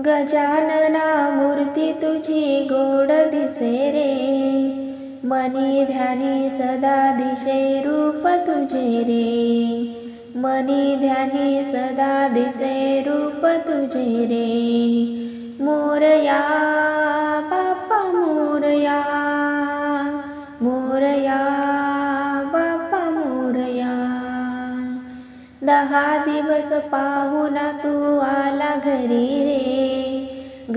गजानना मूर्ती तुझी गोड दिसे रे. मनी ध्यानी सदा दिशे रूप तुझे रे. मनी ध्यानी सदा दिसे रूप तुझे रे. मोरया बाप्पा मोरया. मोरया बाप्पा मोरया. दहा दिवस पाहुना तू आला घरी रे.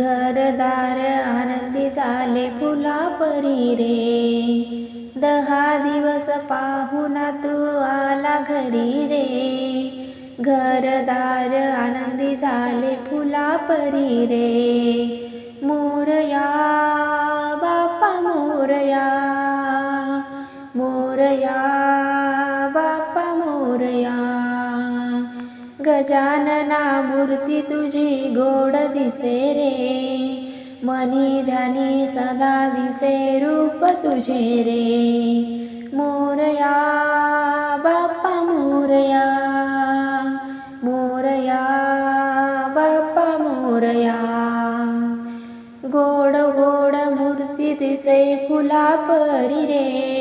घरदार आनंदी झाले फुला परी रे. दहा दिवस पाहुणा तू आला घरी रे. घरदार आनंदी झाले फुला परी रे. मोरया बाप्पा मोरया मोरया. गजानना मूर्ती तुझी गोड दिसे रे. मनी ध्यानी सदा दिसे रूप तुझे रे. मोरया बाप्पा मोरया. मोरया बाप्पा मोरया. गोड गोड मूर्ती दिसे फुला परी रे.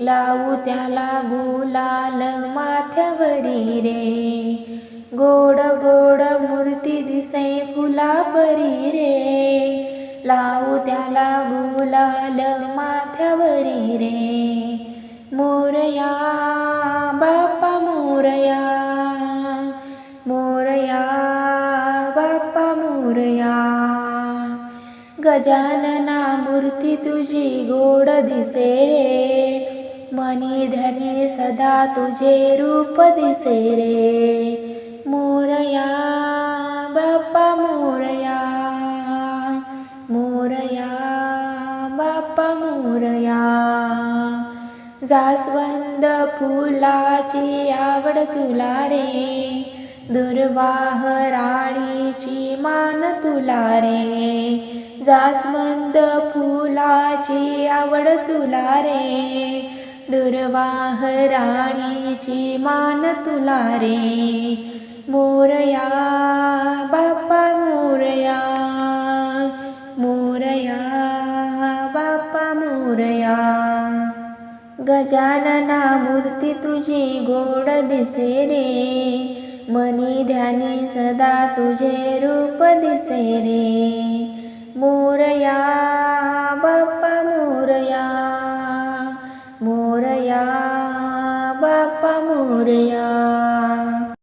लावू त्याला गुलाल माथ्यावरी रे. गोड गोड मूर्ती दिसे फुला परी रे. लावू त्याला गुलाल माथ्यावरी रे. मोरया बाप्पा मोरया. मोरया बाप्पा मोरया. गजानना मूर्ती तुझी गोड दिसे रे. मनी धनी सदा तुझे रूप दिसे रे. मोरया बाप्पा मोरया मोरया बाप्पा मोरया. जास्वंद फुलाची आवड तुला रे दुर्वाह राळीची मान तुला रे. जास्वंद फुलाची आवड तुला रे दुर्वाह राणीची मान तुला रे. मोरया बाप्पा मोरया मोरया बाप्पा मोरया. गजानना मूर्ती तुझी गोड दिसे रे मनी ध्यानी सदा तुझे रूप दिसे रे. मोरया बाप्पा मोरया मोरया बाप्पा मोरया.